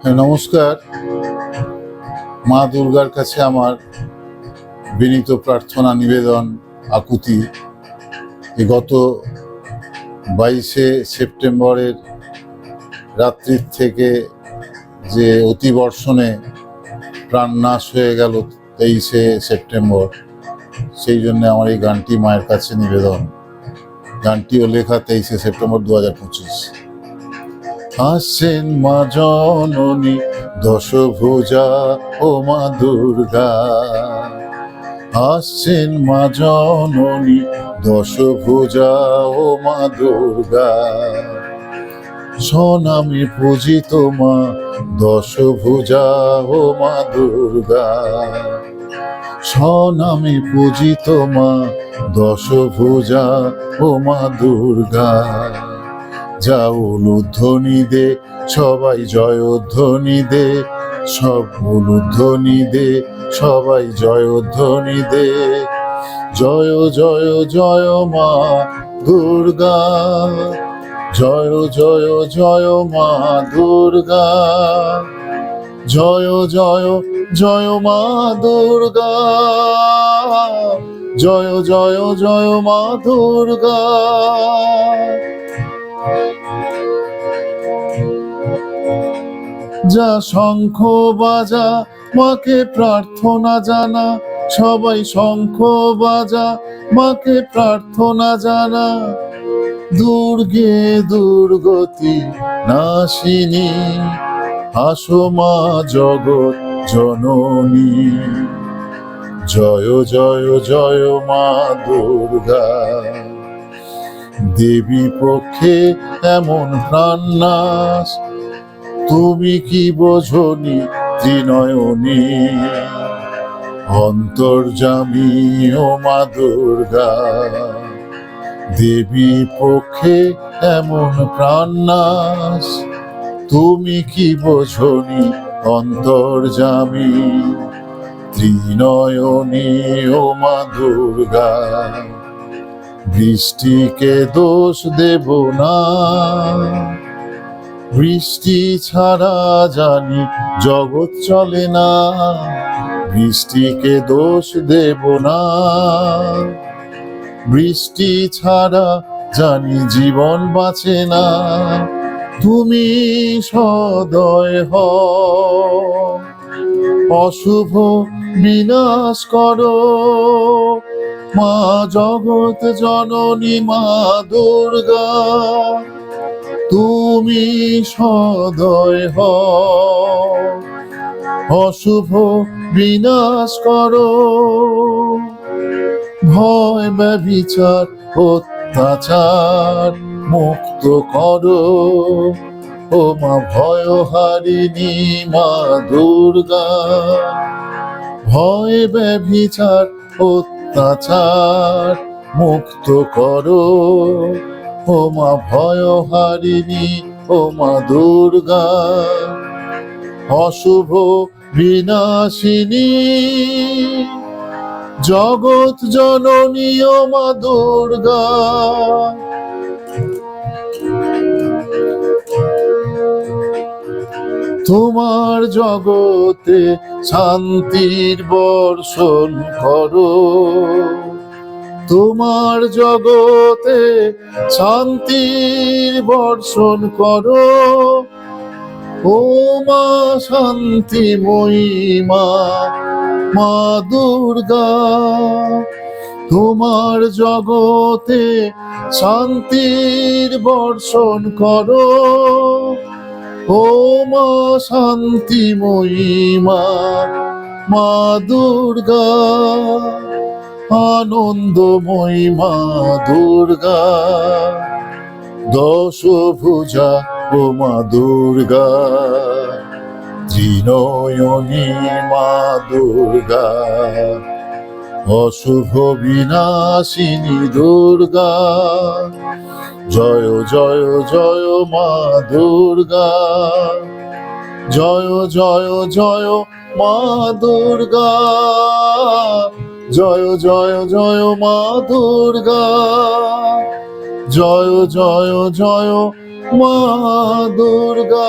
হ্যাঁ নমস্কার। মা দুর্গার কাছে আমার বিনীত প্রার্থনা, নিবেদন, আকুতি। গত বাইশে সেপ্টেম্বরের রাত্রির থেকে যে অতিবর্ষণে প্রাণ নাশ হয়ে গেল তেইশে সেপ্টেম্বর, সেই জন্য আমার এই গানটি মায়ের কাছে নিবেদন। গানটিও লেখা তেইশে সেপ্টেম্বর দু হাজার পঁচিশ। আসছেন মা জননী, দশভুজা ও মা দুর্গা। আসছেন মা জননী, দশভুজা ও মা দুর্গা। স্বনামে পূজিত মা, দশভুজা ও মা দুর্গা। স্বনামে পূজিত মা, দশভুজা ও মা দুর্গা। যা উলুধ্বনি দে সবাই জয়ধ্বনি দে সব উলুধ্বনি দে সবাই জয়ধ্বনি দে জয় জয় জয় মা দুর্গা, জয় জয় জয় মা দুর্গা, জয় জয় জয় মা দুর্গা, জয় জয় জয় মা দুর্গা। যা শঙ্খ বাজা, মাকে প্রার্থনা জানা। সবাই শঙ্খ বাজা, মাকে প্রার্থনা জানা। দুর্গে দুর্গতি নাশিনী, হাসো মা জগৎ জননী। জয় জয় জয় মা দুর্গা। দেবী পক্ষে এমন প্রাণনাশ তুমি কি বোঝনি ত্রিনয়নী অন্তর্জামী ও মা দুর্গা দেবী পক্ষে এমন প্রাণনাশ। তুমি কি বোঝনি অন্তর্জামী ত্রিনয়নী ও মা দুর্গা বৃষ্টিকে দোষ দেব না। বৃষ্টি ছাড়া জানি জগৎ চলে না। বৃষ্টিকে দোষ দেব না। বৃষ্টি ছাড়া জানি জীবন বাঁচে না। তুমি সদয় হ। অশুভ বিনাশ করো। মা জগৎ জননী, মা দুর্গা। তুমি সদয় হ অশুভ বিনাশ করো। ভয় ব্যবিচার অত্যাচার মুক্ত করো। ও মা ভয় হারিণী মা দুর্গা, ভয় ব্যবিচার অত্যাচার মুক্ত করো। ও মা ভয় হারিণী ও মা দুর্গা। অশুভ বিনাশিনী, জগৎ জননী ও মা দুর্গা। তোমার জগতে শান্তির বর্ষণ করো। তোমার জগতে শান্তির বর্ষণ করো। ও মা শান্তিময়ী মা মা দুর্গা, তোমার জগতে শান্তির বর্ষণ করো। ও মা শান্তিময়ী মা মা দুর্গা আনন্দময়ী মা দুর্গা। দশ ভুজা ও মা দুর্গা। ত্রিনয়নী মা দুর্গা। অশুভ বিনাশিনী দুর্গা। জয় জয় জয় মা দুর্গা। জয় জয় জয় মা দুর্গা। জয় জয় জয় মা দুর্গা। জয় জয় জয় মা দুর্গা।